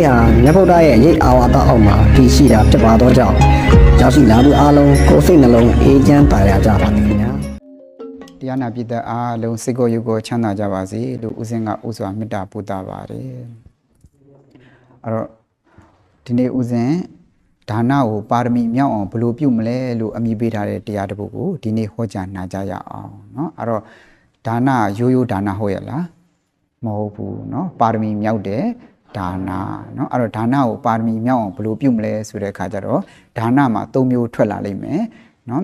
လေးဟာမြတ်ဗုဒ္ဓရဲ့ရိတ်အာဝါဒအောက်မှာတည်ရှိတာဖြစ်ပါတော့ကြောင့်ရောက်ရှိလာသူအားလုံးကိုယ်စိတ်နှလုံးအေးချမ်းပါရကြပါသည်ခင်ဗျာ တရားနာပြည်သက်အားလုံးစိတ်ကိုယ်ရုပ်ကိုချမ်းသာကြပါစေလို့ဦးစင်းကဥစွာမေတ္တာပို့တာပါတယ်အဲ့တော့ဒီနေ့ဦးစင်းဒါနကိုပါရမီမြောက်အောင်ဘယ်လိုပြုမလဲလို့အမိပေးထားတဲ့တရားတစ်ပုဒ်ကိုဒီနေ့ဟောကြားနာကြရအောင်เนาะအဲ့တော့ဒါနရိုးရိုးဒါနဟုတ်ရဲ့လားမဟုတ်ဘူးเนาะပါရမီမြောက်တဲ့ ဒါနเนาะအဲ့တော့ဒါနကိုပါရမီမြောက်အောင်ဘယ်လိုပြုမလဲဆိုတဲ့အခါကျတော့ဒါနမှာ၃မျိုးထွက်လာလိမ့်မယ်เนาะ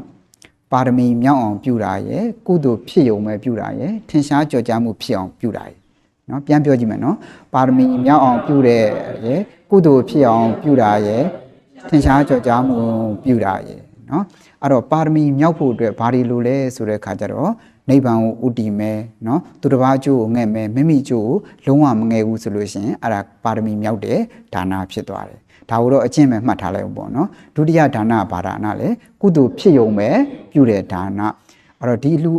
ပါရမီမြောက်အောင်ပြုတာရယ်ကုသိုလ်ဖြစ်ုံပဲပြုတာရယ်ထင်ရှားကြော်ကြားမှုဖြစ်အောင်ပြုတာရယ်เนาะပြန်ပြောကြည့်မယ်เนาะပါရမီမြောက်အောင်ပြုတဲ့ရယ်ကုသိုလ်ဖြစ်အောင်ပြုတာရယ်ထင်ရှားကြော်ကြားမှုပြုတာရယ်เนาะအဲ့တော့ပါရမီမြောက်ဖို့အတွက်ဘာတွေလိုလဲဆိုတဲ့ခါကျတော့ နိဗ္ဗာန်ကိုဥတည်မယ်နော်သူတစ်ပါးအကျိုးကိုငဲ့မယ်မိမိအကျိုးကိုလုံးဝမငဲ့ဘူးဆိုလို့ရှိရင်အဲ့ဒါပါရမီမြောက်တဲ့ဒါနာဖြစ်သွားတယ်ဒါကိုတော့အကျင့်ပဲမှတ်ထားလိုက်အောင်ပေါ့နော်ဒုတိယဒါနဘာဒါနလည်းကုသိုလ်ဖြစ်ယုံပဲပြုတဲ့ဒါနအဲ့တော့ဒီလူ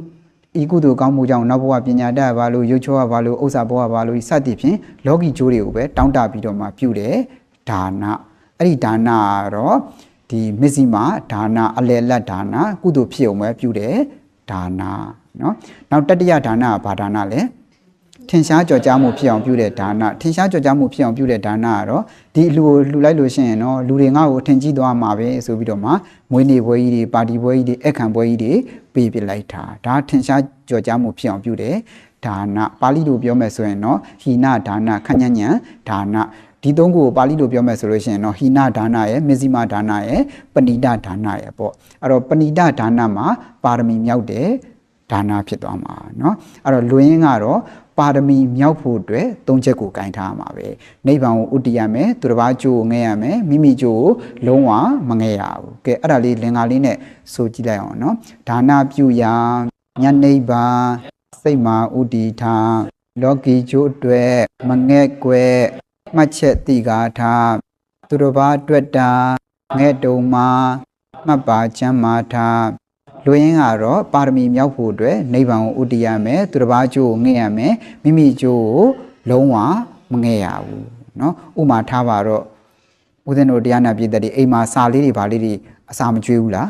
ဤကုသိုလ်ကောင်းမှုကြောင့်နောက်ဘဝပညာတတ်ပါလို့ရုပ်ချောပါလို့ဥစ္စာဘဝပါလို့စသည်ဖြင့်လောကီကျိုးတွေကိုပဲတောင်းတပြီးတော့မှပြုတယ်ဒါနအဲ့ဒီဒါနကတော့ဒီမစ္စည်းမဒါနအလယ်လတ်ဒါနကုသိုလ်ဖြစ်အောင်ပဲပြုတယ်ဒါန နော်နောက်တတိယဒါနကဘာဒါနလဲထင်ရှားကြော်ကြားမှုဖြစ်အောင်ပြုတဲ့ဒါနထင်ရှားကြော်ကြားမှုဖြစ်အောင်ပြုတဲ့ဒါနကတော့ဒီလူကိုလှူလိုက်လို့ရှိရင်တော့လူတွေငါ့ကိုထင်ကြီးသွားမှာပဲဆိုပြီးတော့မှမွေးနေ့ပွဲကြီးတွေပါတီပွဲကြီးတွေအခံပွဲကြီးတွေပေးပစ်လိုက်တာဒါထင်ရှားကြော်ကြားမှုဖြစ်အောင်ပြုတဲ့ဒါနပါဠိလိုပြောမယ်ဆိုရင်တော့ဟိနဒါနခញ្ញညံဒါနဒီသုံးခုကိုပါဠိလိုပြောမယ်ဆိုလို့ရှိရင်တော့ဟိနဒါနရဲ့မေဇိမဒါနရဲ့ပဏိတဒါနရဲ့ပေါ့အဲ့တော့ပဏိတဒါနမှာပါရမီမြောက်တယ် ဒါနဖြစ်သွားမှာเนาะအဲ့တော့လွင်ရင်ကတော့ပါရမီမြောက်ဖို့အတွက်သုံးချက်ကိုကင်ထားမှာပဲနိဗ္ဗာန်ကိုဥတည်ရမယ်သူတစ်ပါးကျိုးကိုငဲ့ရမယ်မိမိကျိုးကိုလုံးဝမငဲ့ရဘူးကဲအဲ့ဒါလေးလင်္ကာလေးနဲ့ဆိုကြည့်လိုက်အောင်เนาะဒါနပြုရာညနိဗ္ဗာန်စိတ်မှာဥတည်ထားလောကီကျိုးအတွက်မငဲ့ကွယ်မှတ်ချက်တိကာထားသူတစ်ပါးအတွက်တာငဲ့တုံမှာမှတ်ပါချမ်းမာထား လူရင်းကတော့ပါရမီမြောက်ဖို့အတွက်နိဗ္ဗာန်ကိုဥတည်ရမယ်သူတစ်ပါးအကျိုးကိုငဲ့ရမယ်မိမိအကျိုးကိုလုံးဝမငဲ့ရဘူးเนาะဥမာထားပါတော့ဦးဇင်းတို့တရားနာပြည်သက်တွေအိမ်မှာစာလေးတွေဗာလေးတွေအစာမကျွေးဘူးလား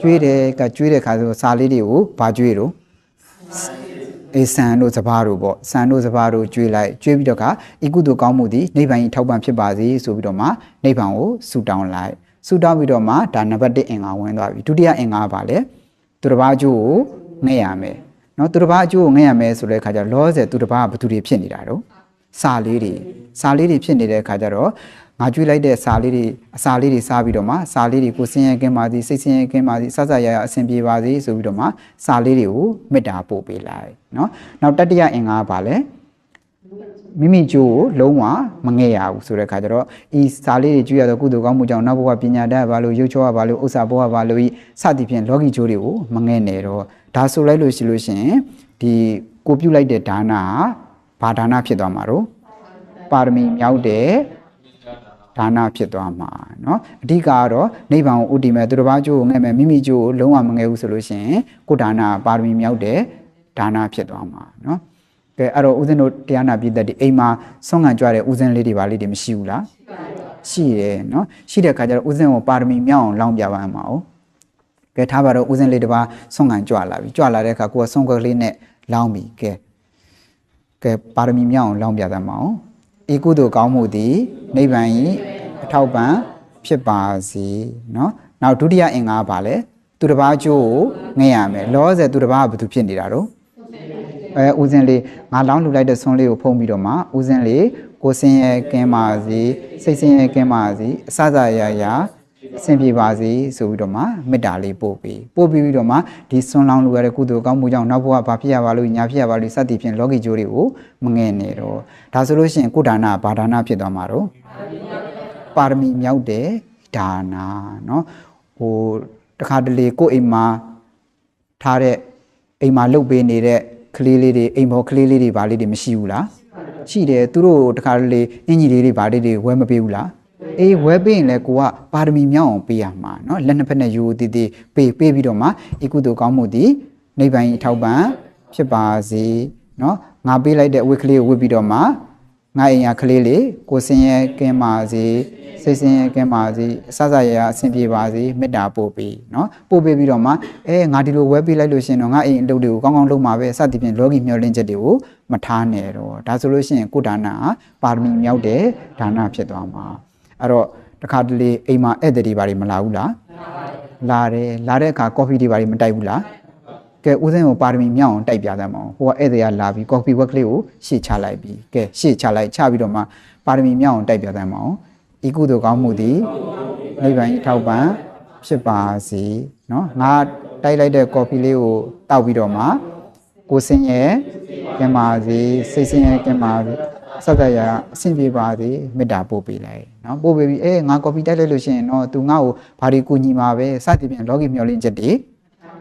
ကျွေးတယ်ကကျွေးတဲ့ခါဆိုစာလေးတွေကိုဗာကျွေးတော့အေးဆန်တို့စပားတို့ပေါ့ဆန်တို့စပားတို့ကျွေးလိုက်ကျွေးပြီးတော့ကဤကုသိုလ်ကောင်းမှုသည်နိဗ္ဗာန်ကြီးထောက်ပံ့ဖြစ်ပါစေဆိုပြီးတော့မှနိဗ္ဗာန်ကိုဆုတောင်းလိုက် ဆူတောင်းပြီးတော့မှဒါနံပါတ်1အင်္ဂါဝင်သွားပြီဒုတိယအင်္ဂါကဘာလဲသူတစ်ပါးအကျိုးကိုငှက်ရမယ်နော်သူတစ်ပါးအကျိုးကိုငှက်ရမယ်ဆိုတဲ့အခါကျတော့လောဆယ်သူတစ်ပါးကဘသူတွေဖြစ်နေတာတော့စာလေးတွေစာလေးတွေဖြစ်နေတဲ့အခါကျတော့ငါကြွေးလိုက်တဲ့စာလေးတွေအစာလေးတွေစားပြီးတော့မှစာလေးတွေကိုဆင်းရဲကင်းပါစေစိတ်ဆင်းရဲကင်းပါစေစစရရအဆင်ပြေပါစေဆိုပြီးတော့မှစာလေးတွေကိုမေတ္တာပို့ပေးလိုက်နော်နောက်တတိယအင်္ဂါကဘာလဲ မိမိကျိုးကိုလုံးဝမငဲ့ရဘူးဆိုတဲ့ခါကျတော့ဤစာလေးတွေကျွေးရတော့ကုသိုလ်ကောင်းမှုကြောင့်နောက်ဘဝပညာတတ်ဘာလို့ရုပ်ချောဘာလို့ဥစ္စာဘဝဘာလို့ဤစသည်ဖြင့်လောကီကျိုးတွေကိုမငဲ့နဲ့တော့ဒါဆိုလိုက်လို့ရှိလို့ရှိရင်ဒီကိုပြုတ်လိုက်တဲ့ဒါနဟာဘာဒါနဖြစ်သွားမှာတော့ပါရမီမြောက်တဲ့ဒါနဖြစ်သွားမှာเนาะအဓိကကတော့နိဗ္ဗာန်ကိုဥတည်မဲ့သူတစ်ပါးကျိုးကိုငဲ့မဲ့မိမိကျိုးကိုလုံးဝမငဲ့ဘူးဆိုလို့ရှိရင်ကိုယ်ဒါနပါရမီမြောက်တဲ့ဒါနဖြစ်သွားမှာเนาะ ကဲအဲ့တော့ဦးဇင်းတို့တရားနာပြည်သက်ဒီအိမ်မှာဆွမ်းခံကြွတဲ့ဦးဇင်းလေးတွေပါလေးတွေမရှိဘူးလားရှိတယ်နော်ရှိတဲ့ခါကျတော့ဦးဇင်းကိုပါရမီမြောက်အောင်လောင်းပြပါမှာ哦ကဲထားပါတော့ဦးဇင်းလေးတစ်ပါးဆွမ်းခံကြွလာပြီကြွလာတဲ့အခါကိုယ်ကဆွမ်းကလေးနဲ့လောင်းပြီကဲကဲပါရမီမြောက်အောင်လောင်းပြသမှာ哦ဤကုသိုလ်ကောင်းမှုသည်နိဗ္ဗာန်၏အထောက်ပံ့ဖြစ်ပါစေနော်နောက်ဒုတိယအင်္ဂါကဘာလဲသူတစ်ပါးအကျိုးကိုငဲ့ရမယ်လောဆယ်သူတစ်ပါးကဘာသူဖြစ်နေတာတော့ အဲဦးစင်းလေးငါလောင်းလှူလိုက်တဲ့ဆွန်းလေးကိုဖုံးပြီးတော့မှဦးစင်းလေးကိုစင်းရဲ့ကင်းပါစေစိတ်စင်းရဲ့ကင်းပါစေအစစရရအဆင်ပြေပါစေဆိုပြီးတော့မှမေတ္တာလေးပို့ပေးပို့ပြီးပြီးတော့မှဒီဆွန်းလောင်းလှူရတဲ့ကုသိုလ်ကောင်းမှုကြောင့်နောက်ဘဝဘာဖြစ်ရပါလို့ညာဖြစ်ရပါလို့စသည်ဖြင့်လောကီကျိုးတွေကိုမငဲ့နေတော့ဒါဆိုလို့ရှိရင်ကုဒါနာဘာဒါနာဖြစ်သွားမှာတော့ပါရမီမြောက်တဲ့ဒါနာเนาะဟိုတခါတလေကိုယ့်အိမ်မှာ ထားတဲ့အိမ်မှာလှုပ်ပေးနေတဲ့ ကလေးလေးတွေအိမ်ပေါ်ကလေးလေးတွေဗာလေးတွေမရှိဘူးလားရှိတယ်သူတို့တခါတလေအင်ကြီးလေးတွေဗာလေးတွေဝဲမပေးဘူးလားအေးဝဲပေးရင်လည်းကိုကပါရမီမြောက်အောင်ပေးရမှာเนาะလက်နှစ်ဖက်နဲ့ယူတည်တည်ပေးပေးပြီးတော့မှဤကုသိုလ်ကောင်းမှုသည်နိဗ္ဗာန်၏အထောက်ပံ့ဖြစ်ပါစေเนาะငါပေးလိုက်တဲ့အဝတ်ကလေးကိုဝတ်ပြီးတော့မှ ငါအိမ်ရကလေးလေးကိုစင်ရဲကင်းပါစေစိတ်စင်ရဲကင်းပါစေအဆဆရရအဆင်ပြေပါစေမေတ္တာပို့ပေးနော်ပို့ပေးပြီးတော့မှအဲငါဒီလိုဝဲပေးလိုက်လို့ရှင်တော့ငါအိမ်အလုပ်တွေကိုကောင်းကောင်းလုပ်မှာပဲစသဖြင့်လောကီမျှော်လင့်ချက်တွေကိုမထားနဲ့တော့ဒါဆိုလို့ရှိရင်ကိုဒါနာပါရမီမြောက်တဲ့ဒါနာဖြစ်သွားမှာအဲ့တော့တခါတလေအိမ်မှာဧည့်သည်တွေဘာတွေမလာဘူးလားလာပါတယ်လာတဲ့အခါကော်ဖီတွေဘာတွေမတိုက်ဘူးလား ကဲဦးစင်းကိုပါရမီမြောက်အောင်တိုက်ပြသမ်းမအောင်ဟိုကဧည့်သည်ကလာပြီးကော်ဖီဝက်ကလေးကိုရှေ့ချလိုက်ပြီးကဲရှေ့ချလိုက်ချပြီးတော့မှပါရမီမြောက်အောင်တိုက်ပြသမ်းမအောင်ဤကုသိုလ်ကောင်းမှုသည်နိဗ္ဗာန်ဤထောက်ပံ့ဖြစ်ပါစေเนาะငါတိုက်လိုက်တဲ့ကော်ဖီလေးကိုတောက်ပြီးတော့မှကိုစင်ရဲ့ကင်ပါစေစိတ်စင်ရဲ့ကင်ပါစေဆက်သက်ရအဆင်ပြေပါစေမေတ္တာပို့ပေးလိုက်เนาะပို့ပေးပြီးအေးငါကော်ဖီတိုက်လိုက်လို့ရှိရင်เนาะ तू ငါ့ကိုဘာဒီကူညီမှာပဲစသဖြင့်လောကီမျောလင့်ချက်တွေ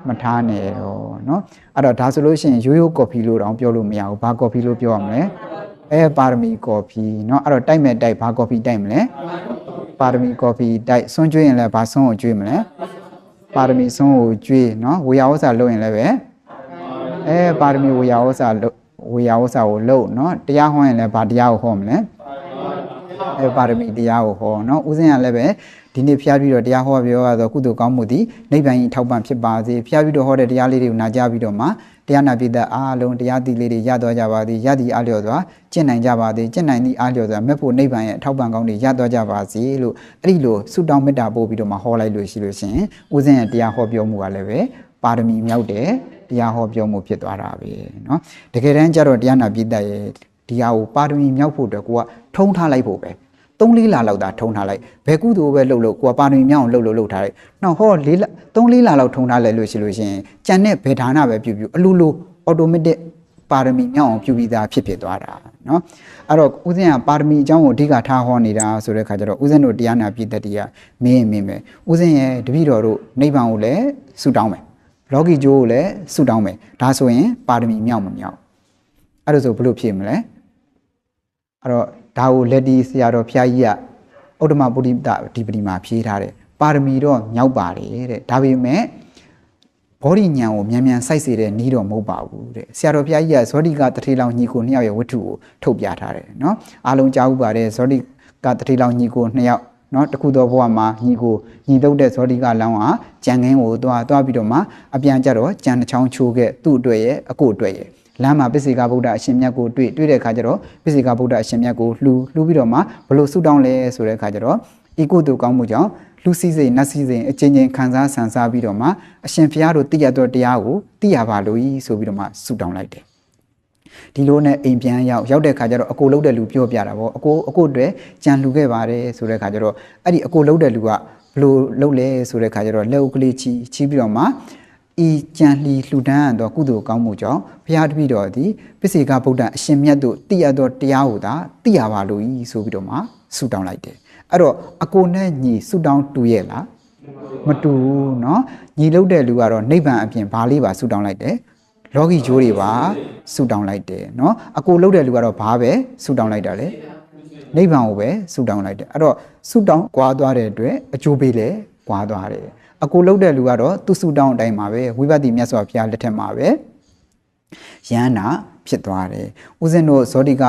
မထားနဲ့တော့เนาะအဲ့တော့ဒါဆိုလို့ရှိရင်ရိုးရိုးကော်ဖီလို့တောင်ပြောလို့မရဘူးဘာကော်ဖီလို့ပြောရမလဲအဲပါရမီကော်ဖီเนาะအဲ့တော့တိုက်မဲ့တိုက်ဘာကော်ဖီတိုက်မလဲပါရမီကော်ဖီတိုက်ဆွန်းကျွေးရင်လည်းဘာဆွန်းကိုကျွေးမလဲပါရမီဆွန်းကိုကျွေးเนาะဝေယဝဆာလုပ်ရင်လည်းပဲအဲပါရမီဝေယဝဆာလုပ်ဝေယဝဆာကိုလုပ်เนาะတရားဟောရင်လည်းဘာတရားကိုဟောမလဲ အဲပါရမီတရားကိုဟောเนาะဦးဇင်းကလည်းပဲဒီနေ့ဖျားပြီးတော့တရားဟောပြောရတော့ကုသိုလ်ကောင်းမှုသည်နိဗ္ဗာန်ကြီးထောက်ပံ့ဖြစ်ပါစေဖျားပြီးတော့ဟောတဲ့တရားလေးတွေကိုနာကြားပြီးတော့မှတရားနာပိသက်အားလုံးတရားသီလေးတွေရတော်ကြပါသည်ရသည်အားလျော်စွာကျင့်နိုင်ကြပါသည်ကျင့်နိုင်သည့်အားလျော်စွာမြတ်ဖို့နိဗ္ဗာန်ရဲ့အထောက်ပံ့ကောင်းတွေရတော်ကြပါစေလို့အဲ့ဒီလိုဆုတောင်းမေတ္တာပို့ပြီးတော့မှဟောလိုက်လို့ရှိလို့ရှင်ဦးဇင်းရဲ့တရားဟောပြောမှုကလည်းပဲပါရမီမြောက်တဲ့တရားဟောပြောမှုဖြစ်သွားတာပဲเนาะတကယ်တမ်းကျတော့တရားနာပိသက်ရဲ့ ဒီဟာကိုပါရမီမြောက်ဖို့အတွက်ကိုကထုံးထားလိုက်ဖို့ပဲ3လေးလာလောက်သာထုံထားလိုက်ဘယ်ကုသိုလ်ပဲလှုပ်လို့ကိုကပါရမီမြောက်အောင်လှုပ်လို့လှုပ်ထားလိုက်နောက်ဟောလေး3လေးလာလောက်ထုံထားလိုက်လို့ရှိလို့ရှိရင်ကြံတဲ့ဘယ်ဌာနပဲပြုပြုအလိုလို automatic ပါရမီမြောက်အောင်ပြုပြီးသားဖြစ်ဖြစ်သွားတာเนาะအဲ့တော့ဦးဇင်းကပါရမီအကြောင်းကိုအဓိကထားဟောနေတာဆိုတဲ့ခါကျတော့ဦးဇင်းတို့တရားနာပြည်သက်တွေကမင်းရင်မင်းပဲဦးဇင်းရဲ့တပည့်တော်တို့နိဗ္ဗာန်ကိုလည်းဆုတောင်းမယ်လောကီကျိုးကိုလည်းဆုတောင်းမယ်ဒါဆိုရင်ပါရမီမြောက်မမြောက်အဲ့ဒါဆိုဘလို့ဖြစ်မလဲ အဲ့တော့ဒါကိုလက်ဒီဆရာတော်ဖျားကြီးကဥဒ္ဓမပုရိသဒီပတိမှာဖြေးထားတယ်ပါရမီတော့မြောက်ပါတယ်တဲ့ဒါပေမဲ့ဘောဓိညာကိုမြန်မြန်စိုက်စေတဲ့နီးတော့မဟုတ်ပါဘူးတဲ့ဆရာတော်ဘုရားကြီးကဇောတိကတထေလောင်ညီကိုနှစ်ယောက်ရဲ့ဝတ္ထုကိုထုတ်ပြထားတယ်နော်အားလုံးကြားဥပါတယ်ဇောတိကတထေလောင်ညီကိုနှစ်ယောက်နော်တခုသောဘဝမှာညီကိုညီတုတ်တဲ့ဇောတိကလောင်းဟာကြံငင်းကိုသွားသွားပြီးတော့မှအပြန်ကြတော့ကြံတစ်ချောင်းချိုးခဲ့သူ့အတွက်ရဲ့အကိုအတွက်ရဲ့ လမ်းမှာပစ္စေကဗုဒ္ဓအရှင်မြတ်ကိုတွေ့တွေ့တဲ့အခါကျတော့ပစ္စေကဗုဒ္ဓအရှင်မြတ်ကိုလှူလှူပြီးတော့မှဘလို့ဆုတောင်းလဲဆိုတဲ့အခါကျတော့ဤကုသိုလ်ကောင်းမှုကြောင့်လူစည်းစိမ်နတ်စည်းစိမ်အချင်းချင်းခံစားဆန်စားပြီးတော့မှအရှင်ဘုရားတို့သိရတော့တရားကိုသိရပါလို့ဤဆိုပြီးတော့မှဆုတောင်းလိုက်တယ်ဒီလိုနဲ့အိမ်ပြန်ရောက်ရောက်တဲ့ခါကျတော့အကိုလုံးတဲ့လူပြောပြတာပေါ့အကိုအကိုအတွက်ကြံလူခဲ့ပါတယ်ဆိုတဲ့ခါကျတော့အဲ့ဒီအကိုလုံးတဲ့လူကဘလို့လုံးလဲဆိုတဲ့ခါကျတော့လက်ဥကလေးချီချီပြီးတော့မှ ဤကြံလီလှူဒန်းသောကုသိုလ်ကောင်းမှုကြောင့်ဘုရားတပည့်တော်သည်ပစ္စေကဗုဒ္ဓအရှင်မြတ်တို့သိရသောတရားကိုသာသိရပါလို့ဤဆိုပြီးတော့မှဆုတောင်းလိုက်တယ်အဲ့တော့အကိုနဲ့ညီဆုတောင်းတူရဲ့လားမတူဘူးเนาะညီလုတ်တဲ့လူကတော့နိဗ္ဗာန်အပြင်ဘာလေးပါဆုတောင်းလိုက်တယ်လောကီဂျိုးတွေပါဆုတောင်းလိုက်တယ်เนาะအကိုလုတ်တဲ့လူကတော့ဘာပဲဆုတောင်းလိုက်တာလေနိဗ္ဗာန်ကိုပဲဆုတောင်းလိုက်တယ်အဲ့တော့ဆုတောင်းကွာသွားတဲ့အတွက်အကျိုးပေးလဲကွာသွားတယ် အကိုလုတ်တဲ့လူကတော့သူဆုတောင်းအတိုင်းပါပဲဝိပဿနာမြတ်စွာဘုရားလက်ထက်မှာပဲယန္နာဖြစ်သွားတယ်ဦးဇင်းတို့ဇောတိက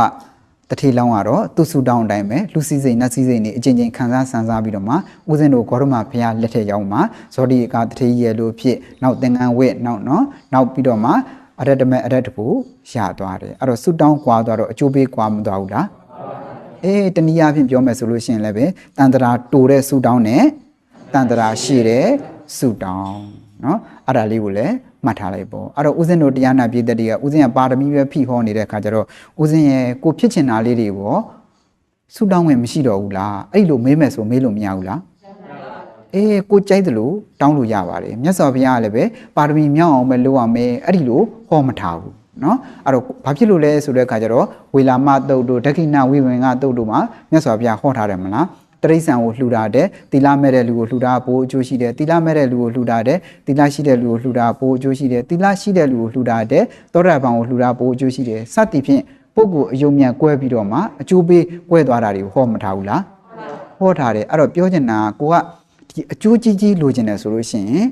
တထေလောင်းကတော့သူ့ဆူတောင်းအတိုင်းပဲလူစည်းစိမ်နတ်စည်းစိမ်နေအချင်းချင်းခံစားဆန်းစားပြီးတော့မှဦးဇင်းတို့ဂေါရမဘုရားလက်ထက်ရောက်မှာဇောတိကတထေရဲ့လို့ဖြစ်နောက်သင်္ကန်းဝိနောက်နော်နောက်ပြီးတော့မှအရတ္တမေအရတ္တဘူရသွားတယ်အဲ့တော့ဆူတောင်းကွာသွားတော့အကျိုးပေးကွာမသွားဘူးလားအေးတနည်းအားဖြင့်ပြောမယ်ဆိုလို့ရှိရင်လည်းပဲတန်တရာတူတဲ့ဆူတောင်းနဲ့ တန်တရာရှိတဲ့ဆူတောင်းနော်အဲ့ဒါလေးကိုလည်းမှတ်ထားလိုက်ပေါ့အဲ့တော့ဦးဇင်းတို့တရားနာပြည့်တဲ့တွေကဦးဇင်းကပါရမီပဲဖိဟောနေတဲ့ခါကျတော့ဦးဇင်းရဲ့ကိုဖြစ်ချင်တာလေးတွေပေါ့ဆူတောင်းဝင်မရှိတော့ဘူးလားအဲ့လိုမေးမယ်ဆိုမေးလို့မရဘူးလားအေးကိုကြိုက်တယ်လို့တောင်းလို့ရပါတယ်မြတ်စွာဘုရားကလည်းပဲပါရမီမြောက်အောင်ပဲလုပ်ရမယ်အဲ့ဒီလိုဟောမထားဘူးနော်အဲ့တော့ဘာဖြစ်လို့လဲဆိုတဲ့အခါကျတော့ဝေလာမတုတ်တို့ဒက္ခိဏဝိဝင်ကတုတ်တို့မှာမြတ်စွာဘုရားဟောထားတယ်မလား တရိษံကိုလှူတာတဲ့သီလမဲ့တဲ့လူကိုလှူတာပိုးအကျိုးရှိတယ်သီလမဲ့တဲ့လူကိုလှူတာတဲ့သီလရှိတဲ့လူကိုလှူတာပိုးအကျိုးရှိတယ်သီလရှိတဲ့လူကိုလှူတာတဲ့သောတာပန်ကိုလှူတာပိုးအကျိုးရှိတယ်စသည်ဖြင့်ပုဂ္ဂိုလ်အယုံမြန်ကွဲပြီးတော့မှအကျိုးပေးကွဲသွားတာတွေကိုဟောမထားဘူးလားဟောထားတယ်အဲ့တော့ပြောချင်တာကကိုကဒီအကျိုးကြီးကြီးလိုချင်တယ်ဆိုလို့ရှိရင်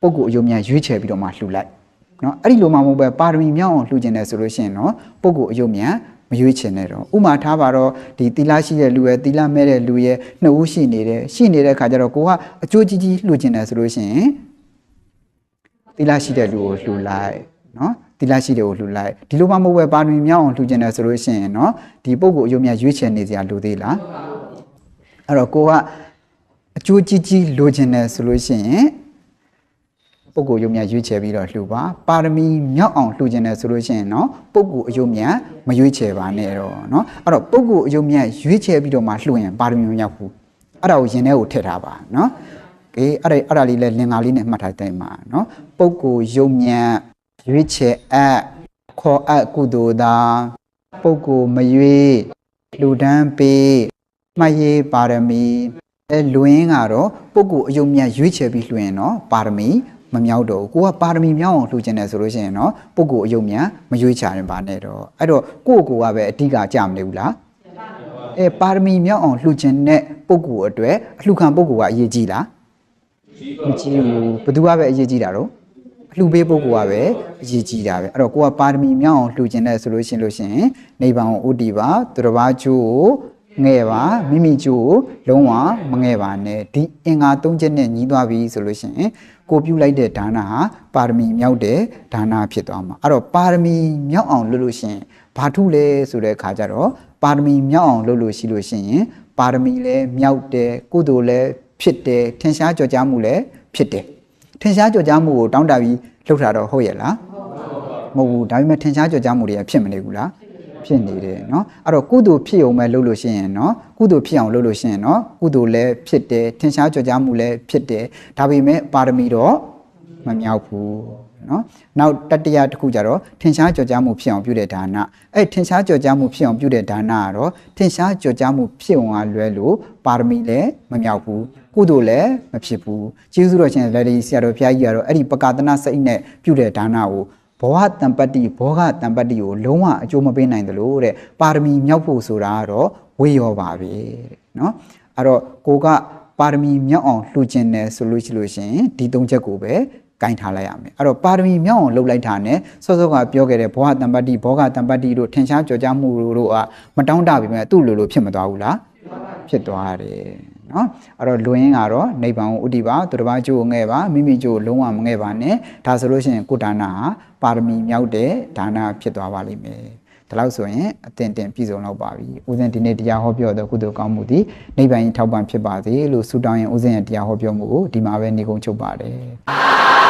ပုဂ္ဂိုလ်အယုံမြန်ရွေးချယ်ပြီးတော့မှလှူလိုက်နော်အဲ့ဒီလိုမှမဟုတ်ပဲပါရမီမြောက်အောင်လှူကျင်တယ်ဆိုလို့ရှိရင်တော့ပုဂ္ဂိုလ်အယုံမြန် မရွေးချင်နဲ့တော့ဥမာထားပါတော့ဒီသီလရှိတဲ့လူရဲ့သီလမဲ့တဲ့လူရဲ့နှစ်ဦးရှိနေတယ်ရှိနေတဲ့ခါကျတော့ကိုကအကျိုးကြီးကြီးလှူချင်တယ်ဆိုလို့ရှိရင်သီလရှိတဲ့လူကိုလှူလိုက်နော်သီလရှိတဲ့ကိုလှူလိုက်ဒီလိုမှမဟုတ်ပဲပါရမီမြောက်အောင်လှူချင်တယ်ဆိုလို့ရှိရင်နော်ဒီပုဂ္ဂိုလ်အယုံမြတ်ရွေးချယ်နေစရာလိုသေးလားအဲ့တော့ကိုကအကျိုးကြီးကြီးလိုချင်တယ်ဆိုလို့ရှိရင် ပုဂ္ဂိုလ်ယုံမြတ်ရွေးချယ်ပြီးတော့လှူပါပါရမီမြောက်အောင်လှူခြင်းတယ်ဆိုလို့ရှိရင်เนาะပုဂ္ဂိုလ်အယုံမြတ်မရွေးချယ်ပါနဲ့တော့เนาะအဲ့တော့ပုဂ္ဂိုလ်အယုံမြတ်ရွေးချယ်ပြီးတော့မှလှူရင်ပါရမီမမြောက်ဘူးအဲ့ဒါကိုရင်ထဲကိုထည့်ထားပါเนาะကဲအဲ့ဒါအဲ့ဒါလေးလဲလင်္ကာလေးနဲ့မှတ်ထားတဲ့မှာเนาะပုဂ္ဂိုလ်ယုံမြတ်ရွေးချယ်အပ်ခေါ်အပ်ကုသိုလ်သာပုဂ္ဂိုလ်မရွေးလှူဒန်းပေးမှတ်ရေးပါရမီအဲလွင်ကတော့ပုဂ္ဂိုလ်အယုံမြတ်ရွေးချယ်ပြီးလှူရင်တော့ပါရမီ မမြောက်တော့ဘူးကိုကပါရမီမြောက်အောင်လှူကျင်တယ်ဆိုလို့ရှိရင်တော့ပုဂ္ဂိုလ်အယုံမြန်မရွေးချရင်ပါနဲ့တော့အဲ့တော့ကိုယ့်ကိုယ်ကပဲအဓိကကြမနေဘူးလားအဲပါရမီမြောက်အောင်လှူကျင်တဲ့ပုဂ္ဂိုလ်အတွက်အလှူခံပုဂ္ဂိုလ်ကအရေးကြီးလားမကြီးဘူးဘယ်သူကပဲအရေးကြီးတာတော့အလှူပေးပုဂ္ဂိုလ်ကပဲအရေးကြီးတာပဲအဲ့တော့ကိုကပါရမီမြောက်အောင်လှူကျင်တဲ့ဆိုလို့ရှိရင်လို့ရှိရင်နိဗ္ဗာန်ကိုဥတည်ပါသူတစ်ပါးကျိုးကိုငဲ့ပါမိမိကျိုးကိုလုံးဝမငဲ့ပါနဲ့ဒီအင်္ဂါ၃ချက်နဲ့ညီးသွားပြီဆိုလို့ရှိရင် ကိုပြုလိုက်တဲ့ဒါနဟာပါရမီမြောက်တဲ့ဒါနဖြစ်သွားမှာအဲ့တော့ပါရမီမြောက်အောင်လုပ်လို့ရှိရင်ဘာထုလဲဆိုတဲ့အခါကျတော့ပါရမီမြောက်အောင်လုပ်လို့ရှိလို့ရှိရင်ပါရမီလည်းမြောက်တယ်ကုသိုလ်လည်းဖြစ်တယ်ထင်ရှားကြော်ကြားမှုလည်းဖြစ်တယ်ထင်ရှားကြော်ကြားမှုကိုတောင်းတပြီးလှုပ်တာတော့ဟုတ်ရဲ့လားမဟုတ်ဘူးဒါပေမဲ့ထင်ရှားကြော်ကြားမှုတွေကဖြစ်မနေဘူးလား ဖြစ်နေတယ်เนาะအဲ့တော့ကုသိုလ်ဖြစ်အောင်ပဲလုပ်လို့ရှိရင်เนาะကုသိုလ်ဖြစ်အောင်လုပ်လို့ရှိရင်เนาะကုသိုလ်လည်းဖြစ်တယ်ထင်ရှားကြော်ကြားမှုလည်းဖြစ်တယ်ဒါပေမဲ့ပါရမီတော့မမြောက်ဘူးเนาะနောက်တတိယတစ်ခုကြတော့ထင်ရှားကြော်ကြားမှုဖြစ်အောင်ပြုတဲ့ဒါနအဲ့ထင်ရှားကြော်ကြားမှုဖြစ်အောင်ပြုတဲ့ဒါနကတော့ထင်ရှားကြော်ကြားမှုဖြစ်အောင်ကလွဲလို့ပါရမီလည်းမမြောက်ဘူးကုသိုလ်လည်းမဖြစ်ဘူးကျေးဇူးတော်ရှင်လက်ဒီဆရာတော်ဘုရားကြီးကတော့အဲ့ဒီပကာသနာစိတ်နဲ့ပြုတဲ့ဒါနကို ဘောဟတံပတ္တိဘောဂတံပတ္တိကိုလုံးဝအကျိုးမပေးနိုင်တယ်လို့တဲ့ပါရမီမြောက်ဖို့ဆိုတာကတော့ဝေရောပါပဲတဲ့နော်အဲ့တော့ကိုကပါရမီမြောက်အောင်လှူခြင်းတယ်ဆိုလို့ရှိလို့ရှရင်ဒီသုံးချက်ကိုပဲကင်ထားလိုက်ရမယ်အဲ့တော့ပါရမီမြောက်အောင်လှုပ်လိုက်တာ ਨੇ စောစောကပြောခဲ့တဲ့ဘောဟတံပတ္တိဘောဂတံပတ္တိတို့ထင်ရှားကြော်ကြားမှုတို့ကမတောင်းတပြီမဲ့သူ့လိုလိုဖြစ်မသွားဘူးလားဖြစ်သွားတယ် နော်အဲ့တော့လွင်ကတော့နိဗ္ဗာန်ကိုဥတည်ပါသူတစ်ပါးကျိုးကိုငဲ့ပါမိမိကျိုးကိုလုံးဝမငဲ့ပါနဲ့ဒါဆိုလို့ရှိရင်ကိုယ်ဒါနဟာပါရမီမြောက်တဲ့ဒါနဖြစ်သွားပါလိမ့်မယ်ဒါလို့ဆိုရင်အတင်တင်ပြည့်စုံတော့ပါပြီဦးဇင်းဒီနေ့တရားဟောပြောတဲ့ကုသိုလ်ကောင်းမှုဒီနိဗ္ဗာန်ကြီးထောက်ပံ့ဖြစ်ပါစေလို့ဆုတောင်းရင်ဦးဇင်းရဲ့တရားဟောပြောမှုကိုဒီမှာပဲနေကုန်ချုပ်ပါတယ်